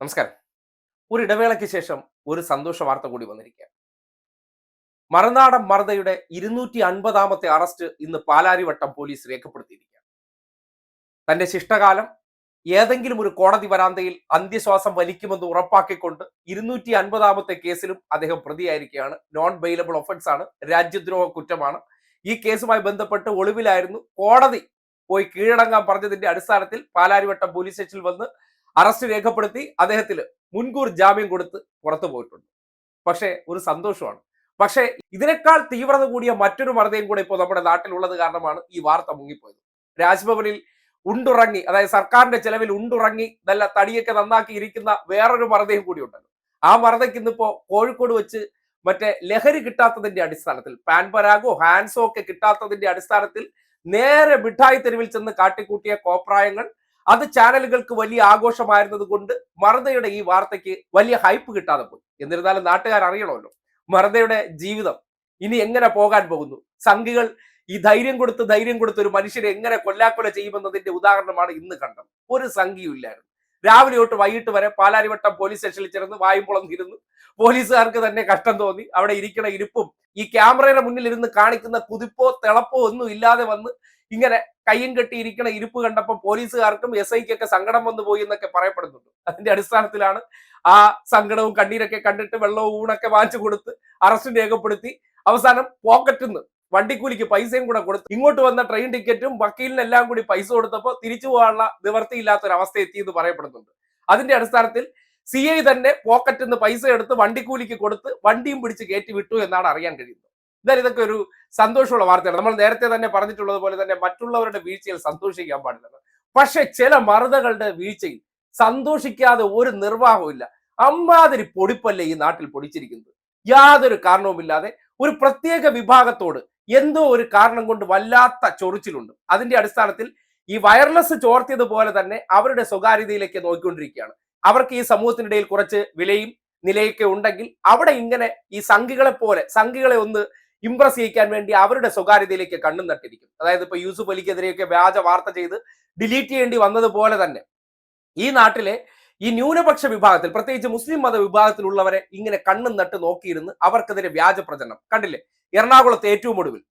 നമസ്കാരം. ഒരു ഇടവേളയ്ക്ക് ശേഷം ഒരു സന്തോഷ വാർത്ത കൂടി വന്നിരിക്കുക. മറുനാടൻ മർദയുടെ ഇരുന്നൂറ്റി അൻപതാമത്തെ അറസ്റ്റ് ഇന്ന് പാലാരിവട്ടം പോലീസ് രേഖപ്പെടുത്തിയിരിക്കുകയാണ്. തന്റെ ശിഷ്ടകാലം ഏതെങ്കിലും ഒരു കോടതി വരാന്തയിൽ അന്ത്യശ്വാസം വലിക്കുമെന്ന് ഉറപ്പാക്കിക്കൊണ്ട് ഇരുന്നൂറ്റി അൻപതാമത്തെ കേസിലും അദ്ദേഹം പ്രതിയായിരിക്കുകയാണ്. നോൺ ബെയിലബിൾ ഒഫൻസ് ആണ്. രാജ്യദ്രോഹ കുറ്റമാണ്. ഈ കേസുമായി ബന്ധപ്പെട്ട് ഒളിവിലായിരുന്നു. കോടതി പോയി കീഴടങ്ങാൻ പറഞ്ഞതിന്റെ അടിസ്ഥാനത്തിൽ പാലാരിവട്ടം പോലീസ് സ്റ്റേഷനിൽ വന്ന് അറസ്റ്റ് രേഖപ്പെടുത്തി അദ്ദേഹത്തിൽ മുൻകൂർ ജാമ്യം കൊടുത്ത് പുറത്തു പോയിട്ടുണ്ട്. പക്ഷേ ഒരു സന്തോഷമാണ്. പക്ഷേ ഇതിനേക്കാൾ തീവ്രത കൂടിയ മറ്റൊരു മർദ്ദയും കൂടെ ഇപ്പോൾ നമ്മുടെ നാട്ടിലുള്ളത് കാരണമാണ് ഈ വാർത്ത മുങ്ങിപ്പോയത്. രാജ്ഭവനിൽ ഉണ്ടുറങ്ങി അതായത് സർക്കാരിന്റെ ചെലവിൽ ഉണ്ടുറങ്ങി നല്ല തടിയൊക്കെ നന്നാക്കി ഇരിക്കുന്ന വേറൊരു മർദ്ദയും കൂടി ഉണ്ടല്ലോ. ആ മർദ്ദയ്ക്ക് ഇന്നിപ്പോ കോഴിക്കോട് വെച്ച് മറ്റേ ലഹരി കിട്ടാത്തതിന്റെ അടിസ്ഥാനത്തിൽ പാൻ പരാഗോ ഹാൻസോ ഒക്കെ കിട്ടാത്തതിന്റെ അടിസ്ഥാനത്തിൽ നേരെ മിഠായി തെരുവിൽ ചെന്ന് കാട്ടിക്കൂട്ടിയ കോപ്രായങ്ങൾ അത് ചാനലുകൾക്ക് വലിയ ആഘോഷമായിരുന്നത് കൊണ്ട് മറദയുടെ ഈ വാർത്തയ്ക്ക് വലിയ ഹൈപ്പ് കിട്ടാതെ പോയി. എന്നിരുന്നാലും നാട്ടുകാർ അറിയണമല്ലോ. മറദയുടെ ജീവിതം ഇനി എങ്ങനെ പോകാൻ പോകുന്നു? സംഘികൾ ഈ ധൈര്യം കൊടുത്ത് ധൈര്യം കൊടുത്ത് ഒരു മനുഷ്യരെ എങ്ങനെ കൊല്ലാക്കൊല ചെയ്യുമെന്നതിന്റെ ഉദാഹരണമാണ് ഇന്ന് കണ്ടത്. ഒരു സംഖ്യയും ഇല്ലായിരുന്നു. രാവിലെ തൊട്ട് വൈകിട്ട് വരെ പാലാരിവട്ടം പോലീസ് സ്റ്റേഷനിൽ ചേർന്ന് വായും പൊളന്നിരുന്നു. പോലീസുകാർക്ക് തന്നെ കഷ്ടം തോന്നി. അവിടെ ഇരിക്കണ ഇരിപ്പും ഈ ക്യാമറയുടെ മുന്നിൽ ഇരുന്ന് കാണിക്കുന്ന കുതിപ്പോ തിളപ്പോ ഒന്നും ഇല്ലാതെ വന്ന് ഇങ്ങനെ കയ്യും കെട്ടി ഇരിക്കണ ഇരിപ്പ് കണ്ടപ്പോൾ പോലീസുകാർക്കും എസ് ഐക്കൊക്കെ സങ്കടം വന്നു പോയി എന്നൊക്കെ പറയപ്പെടുന്നുണ്ട്. അതിന്റെ അടിസ്ഥാനത്തിലാണ് ആ സങ്കടവും കണ്ണീരൊക്കെ കണ്ടിട്ട് വെള്ളവും ഊണൊക്കെ വാങ്ങിച്ചു കൊടുത്ത് അറസ്റ്റ് രേഖപ്പെടുത്തി. അവസാനം പോക്കറ്റിൽ നിന്ന് വണ്ടിക്കൂലിക്ക് പൈസയും കൂടെ കൊടുത്തു ഇങ്ങോട്ട് വന്ന ട്രെയിൻ ടിക്കറ്റും വക്കീലിനെല്ലാം കൂടി പൈസ കൊടുത്തപ്പോൾ തിരിച്ചു പോകാനുള്ള നിവർത്തിയില്ലാത്ത ഒരു അവസ്ഥ എത്തിയെന്ന് പറയപ്പെടുന്നുണ്ട്. അതിന്റെ അടിസ്ഥാനത്തിൽ സി ഐ തന്നെ പോക്കറ്റിൽ നിന്ന് പൈസ എടുത്ത് വണ്ടിക്കൂലിക്ക് കൊടുത്ത് വണ്ടിയും പിടിച്ച് കയറ്റി വിട്ടു എന്നാണ് അറിയാൻ കഴിയുന്നത്. എന്തായാലും ഇതൊക്കെ ഒരു സന്തോഷമുള്ള വാർത്തയാണ്. നമ്മൾ നേരത്തെ തന്നെ പറഞ്ഞിട്ടുള്ളത് പോലെ തന്നെ മറ്റുള്ളവരുടെ വീഴ്ചയിൽ സന്തോഷിക്കാൻ പാടില്ല. പക്ഷെ ചില മറുതകളുടെ വീഴ്ചയിൽ സന്തോഷിക്കാതെ ഒരു നിർവാഹമില്ല അമ്മാതിരി പൊടിപ്പല്ലേ ഈ നാട്ടിൽ പൊടിച്ചിരിക്കുന്നത്? യാതൊരു കാരണവുമില്ലാതെ ഒരു പ്രത്യേക വിഭാഗത്തോട് എന്തോ ഒരു കാരണം കൊണ്ട് വല്ലാത്ത ചൊറിച്ചിലുണ്ട്. അതിന്റെ അടിസ്ഥാനത്തിൽ ഈ വയർലെസ് ചോർത്തിയതുപോലെ തന്നെ അവരുടെ സ്വകാര്യതയിലേക്ക് നോക്കിക്കൊണ്ടിരിക്കുകയാണ്. അവർക്ക് ഈ സമൂഹത്തിനിടയിൽ കുറച്ച് വിലയും നിലയൊക്കെ ഉണ്ടെങ്കിൽ അവിടെ ഇങ്ങനെ ഈ സംഘികളെ പോലെ സംഘികളെ ഒന്ന് ഇംപ്രസ് ചെയ്യിക്കാൻ വേണ്ടി അവരുടെ സ്വകാര്യതയിലേക്ക് കണ്ണും നട്ടിരിക്കും. അതായത് ഇപ്പൊ യൂസുഫ് അലിക്കെതിരെയൊക്കെ വ്യാജ വാർത്ത ചെയ്ത് ഡിലീറ്റ് ചെയ്യേണ്ടി വന്നതുപോലെ തന്നെ ഈ നാട്ടിലെ ഈ ന്യൂനപക്ഷ വിഭാഗത്തിൽ പ്രത്യേകിച്ച് മുസ്ലിം മത വിഭാഗത്തിലുള്ളവരെ ഇങ്ങനെ കണ്ണും നട്ട് നോക്കിയിരുന്ന് അവർക്കെതിരെ വ്യാജ പ്രചരണം. കണ്ടില്ലേ? എറണാകുളത്ത് ഏറ്റവും ഒടുവിൽ.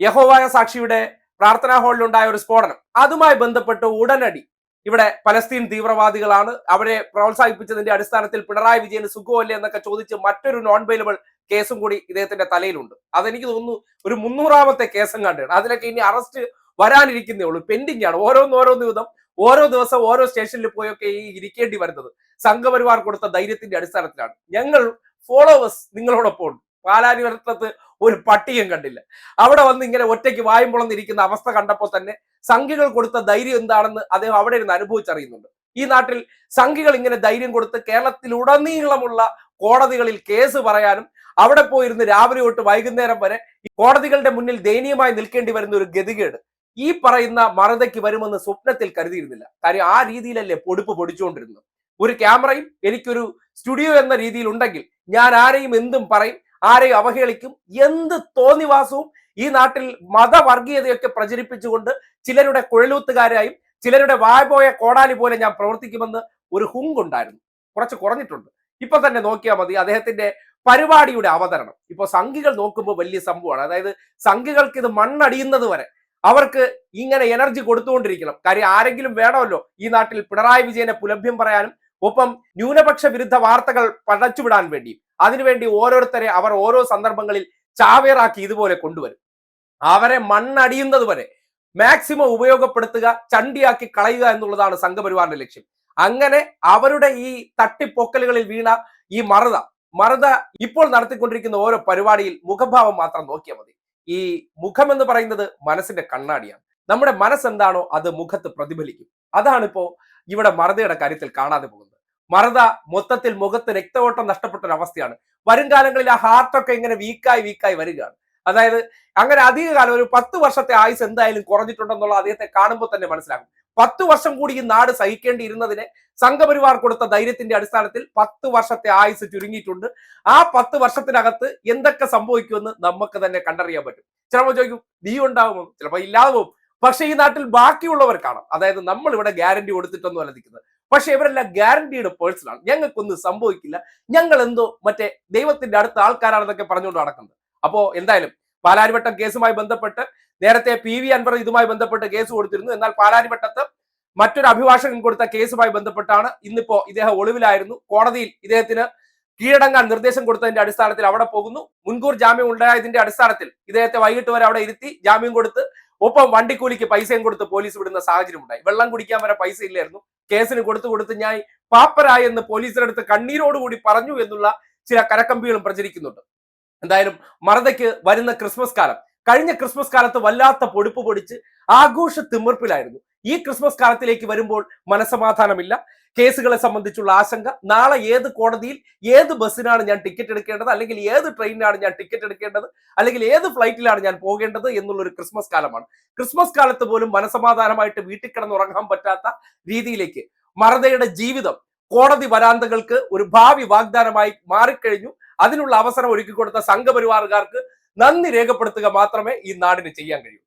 യഹോവായ സാക്ഷിയുടെ പ്രാർത്ഥനാ ഹാളിലുണ്ടായ ഒരു സ്ഫോടനം. അതുമായി ബന്ധപ്പെട്ട് ഉടനടി ഇവിടെ പലസ്തീൻ തീവ്രവാദികളാണ്. അവരെ പ്രോത്സാഹിപ്പിച്ചതിന്റെ അടിസ്ഥാനത്തിൽ പിണറായി വിജയന് സുഖമല്ലേ എന്നൊക്കെ ചോദിച്ച് മറ്റൊരു നോൺ ബെയിലബിൾ കേസും കൂടി ഇദ്ദേഹത്തിന്റെ തലയിലുണ്ട്. അതെനിക്ക് തോന്നുന്നു ഒരു മുന്നൂറാമത്തെ കേസും കണ്ടാണ് അതിലൊക്കെ ഇനി അറസ്റ്റ് വരാനിരിക്കുന്നേ ഉള്ളൂ. പെൻഡിങ് ആണ്. ഓരോന്ന് ഓരോന്ന് വിധം ഓരോ ദിവസം ഓരോ സ്റ്റേഷനിൽ പോയൊക്കെ ഈ ഇരിക്കേണ്ടി വരുന്നത്. സംഘപരിവാർ കൊടുത്ത ധൈര്യത്തിന്റെ അടിസ്ഥാനത്തിലാണ്. ഞങ്ങൾ ഫോളോവേഴ്സ് നിങ്ങളോടൊപ്പം ഉണ്ട്. പാലാരിവട്ടത്ത് ഒരു പട്ടിയും കണ്ടില്ല. അവിടെ വന്ന് ഇങ്ങനെ ഒറ്റയ്ക്ക് വായും പൊളന്നിരിക്കുന്ന അവസ്ഥ കണ്ടപ്പോൾ തന്നെ സംഘികൾ കൊടുത്ത ധൈര്യം എന്താണെന്ന് അദ്ദേഹം അവിടെ ഇരുന്ന് അനുഭവിച്ചറിയുന്നുണ്ട്. ഈ നാട്ടിൽ സംഘികൾ ഇങ്ങനെ ധൈര്യം കൊടുത്ത് കേരളത്തിലുടനീളമുള്ള കോടതികളിൽ കേസ് പറയാനും അവിടെ പോയിരുന്ന് രാവിലെ തൊട്ട് വൈകുന്നേരം വരെ ഈ കോടതികളുടെ മുന്നിൽ ദയനീയമായി നിൽക്കേണ്ടി വരുന്ന ഒരു ഗതികേട് ഈ പറയുന്ന മറതയ്ക്ക് വരുമെന്ന് സ്വപ്നത്തിൽ കരുതിയിരുന്നില്ല. കാര്യം ആ രീതിയിലല്ലേ പൊടിപ്പ് പൊടിച്ചുകൊണ്ടിരുന്നത്. ഒരു ക്യാമറയും എനിക്കൊരു സ്റ്റുഡിയോ എന്ന രീതിയിൽ ഉണ്ടെങ്കിൽ ഞാൻ ആരെയും എന്തും പറയും ആരെയും അവഹേളിക്കും. എന്ത് തോന്നിവാസവും ഈ നാട്ടിൽ മതവർഗീയതയൊക്കെ പ്രചരിപ്പിച്ചുകൊണ്ട് ചിലരുടെ കുഴലൂത്തുകാരായും ചിലരുടെ വായ്പോയ കോടാലി പോലെ ഞാൻ പ്രവർത്തിക്കുമെന്ന് ഒരു ഹുങ്കുണ്ടായിരുന്നു. കുറച്ച് കുറഞ്ഞിട്ടുണ്ട്. ഇപ്പൊ തന്നെ നോക്കിയാൽ മതി അദ്ദേഹത്തിന്റെ പരിപാടിയുടെ അവതരണം. ഇപ്പൊ സംഘികൾ നോക്കുമ്പോൾ വലിയ സംഭവമാണ്. അതായത് സംഘികൾക്ക് ഇത് മണ്ണടിയുന്നത് വരെ അവർക്ക് ഇങ്ങനെ എനർജി കൊടുത്തുകൊണ്ടിരിക്കണം. കാര്യം ആരെങ്കിലും വേണമല്ലോ ഈ നാട്ടിൽ പിണറായി വിജയനെ പുലഭ്യം പറയാനും ഒപ്പം ന്യൂനപക്ഷ വിരുദ്ധ വാർത്തകൾ പടച്ചുവിടാൻ വേണ്ടി. അതിനുവേണ്ടി ഓരോരുത്തരെ അവർ ഓരോ സന്ദർഭങ്ങളിൽ ചാവേറാക്കി ഇതുപോലെ കൊണ്ടുവരും. അവരെ മണ്ണടിയുന്നത് വരെ മാക്സിമം ഉപയോഗപ്പെടുത്തുക ചണ്ടിയാക്കി കളയുക എന്നുള്ളതാണ് സംഘപരിവാറിന്റെ ലക്ഷ്യം. അങ്ങനെ അവരുടെ ഈ തട്ടിപ്പൊക്കലുകളിൽ വീണ ഈ മറുത മറുത ഇപ്പോൾ നടത്തിക്കൊണ്ടിരിക്കുന്ന ഓരോ പരിപാടിയിൽ മുഖഭാവം മാത്രം നോക്കിയാൽ മതി. ഈ മുഖം എന്ന് പറയുന്നത് മനസ്സിന്റെ കണ്ണാടിയാണ്. നമ്മുടെ മനസ്സെന്താണോ അത് മുഖത്ത് പ്രതിഫലിക്കും. അതാണിപ്പോ ഇവിടെ മറുതയുടെ കാര്യത്തിൽ കാണാതെ പോകുന്നത്. മറത മൊത്തത്തിൽ മുഖത്ത് രക്തഓട്ടം നഷ്ടപ്പെട്ട ഒരു അവസ്ഥയാണ് വരും കാലങ്ങളിൽ ആ ഹാർട്ടൊക്കെ ഇങ്ങനെ വീക്കായി വീക്കായി വരികയാണ്. അതായത് അങ്ങനെ അധിക കാലം ഒരു പത്ത് വർഷത്തെ ആയുസ് എന്തായാലും കുറഞ്ഞിട്ടുണ്ടെന്നുള്ള അദ്ദേഹത്തെ കാണുമ്പോൾ തന്നെ മനസ്സിലാകും. പത്ത് വർഷം കൂടി ഈ നാട് സഹിക്കേണ്ടിയിരുന്നതിനെ സംഘപരിവാർ കൊടുത്ത ധൈര്യത്തിന്റെ അടിസ്ഥാനത്തിൽ പത്ത് വർഷത്തെ ആയുസ് ചുരുങ്ങിയിട്ടുണ്ട്. ആ പത്ത് വർഷത്തിനകത്ത് എന്തൊക്കെ സംഭവിക്കുമെന്ന് നമുക്ക് തന്നെ കണ്ടറിയാൻ പറ്റും. ചിലപ്പോൾ ചോദിക്കും നീ ഉണ്ടാവുമോ ചിലപ്പോൾ ഇല്ലാതെ പോകും. പക്ഷെ ഈ നാട്ടിൽ ബാക്കിയുള്ളവർ കാണാം. അതായത് നമ്മൾ ഇവിടെ ഗ്യാരണ്ടി കൊടുത്തിട്ടൊന്നും അല്ല നിൽക്കുന്നത്. പക്ഷെ ഇവരെല്ലാം ഗ്യാരണ്ടീഡ് പേഴ്സൺ ആണ്. ഞങ്ങൾക്കൊന്നും സംഭവിക്കില്ല. ഞങ്ങൾ എന്തോ മറ്റേ ദൈവത്തിന്റെ അടുത്ത ആൾക്കാരാണെന്നൊക്കെ പറഞ്ഞുകൊണ്ട് നടക്കുന്നത്. അപ്പോ എന്തായാലും പാലാരിവട്ടം കേസുമായി ബന്ധപ്പെട്ട് നേരത്തെ പി വി അൻവർ ഇതുമായി ബന്ധപ്പെട്ട് കേസ് കൊടുത്തിരുന്നു. എന്നാൽ പാലാരിവട്ടത്ത് മറ്റൊരു അഭിഭാഷകൻ കൊടുത്ത കേസുമായി ബന്ധപ്പെട്ടാണ് ഇന്നിപ്പോ ഇദ്ദേഹം ഒളിവിലായിരുന്നു. കോടതിയിൽ ഇദ്ദേഹത്തിന് കീഴടങ്ങാൻ നിർദ്ദേശം കൊടുത്തതിന്റെ അടിസ്ഥാനത്തിൽ അവിടെ പോകുന്നു. മുൻകൂർ ജാമ്യം ഉണ്ടായതിന്റെ അടിസ്ഥാനത്തിൽ ഇദ്ദേഹത്തെ വൈകിട്ട് വരെ അവിടെ ഇരുത്തി ജാമ്യം കൊടുത്ത് ഒപ്പം വണ്ടിക്കൂലിക്ക് പൈസയും കൊടുത്ത് പോലീസ് വിടുന്ന സാഹചര്യം ഉണ്ടായി വെള്ളം കുടിക്കാൻ വരെ പൈസ ഇല്ലായിരുന്നു. കേസിന് കൊടുത്തു കൊടുത്ത് ഞാൻ പാപ്പരായി എന്ന് പോലീസിനടുത്ത് കണ്ണീരോടുകൂടി പറഞ്ഞു എന്നുള്ള ചില കരക്കമ്പികളും പ്രചരിക്കുന്നുണ്ട്. എന്തായാലും മറതയ്ക്ക് വരുന്ന ക്രിസ്മസ് കാലം. കഴിഞ്ഞ ക്രിസ്മസ് കാലത്ത് വല്ലാത്ത പൊടിപ്പ് പൊടിച്ച് ആഘോഷ തിമിർപ്പിലായിരുന്നു ഈ ക്രിസ്മസ് കാലത്തിലേക്ക് വരുമ്പോൾ മനസമാധാനമില്ല. കേസുകളെ സംബന്ധിച്ചുള്ള ആശങ്ക. നാളെ ഏത് കോടതിയിൽ ഏത് ബസ്സിനാണ് ഞാൻ ടിക്കറ്റ് എടുക്കേണ്ടത്? അല്ലെങ്കിൽ ഏത് ട്രെയിനിനാണ് ഞാൻ ടിക്കറ്റ് എടുക്കേണ്ടത്? അല്ലെങ്കിൽ ഏത് ഫ്ലൈറ്റിലാണ് ഞാൻ പോകേണ്ടത് എന്നുള്ള ഒരു ക്രിസ്മസ് കാലമാണ്. ക്രിസ്മസ് കാലത്ത് പോലും മനസമാധാനമായിട്ട് വീട്ടിൽ കിടന്നുറങ്ങാൻ പറ്റാത്ത രീതിയിലേക്ക് മറതയുടെ ജീവിതം കോടതി വരാന്തകൾക്ക് ഒരു ഭാവി വാഗ്ദാനമായി മാറിക്കഴിഞ്ഞു. അതിനുള്ള അവസരം ഒരുക്കി കൊടുത്ത സംഘപരിവാറുകാർക്ക് നന്ദി രേഖപ്പെടുത്തുക മാത്രമേ ഈ നാടിന് ചെയ്യാൻ കഴിയൂ.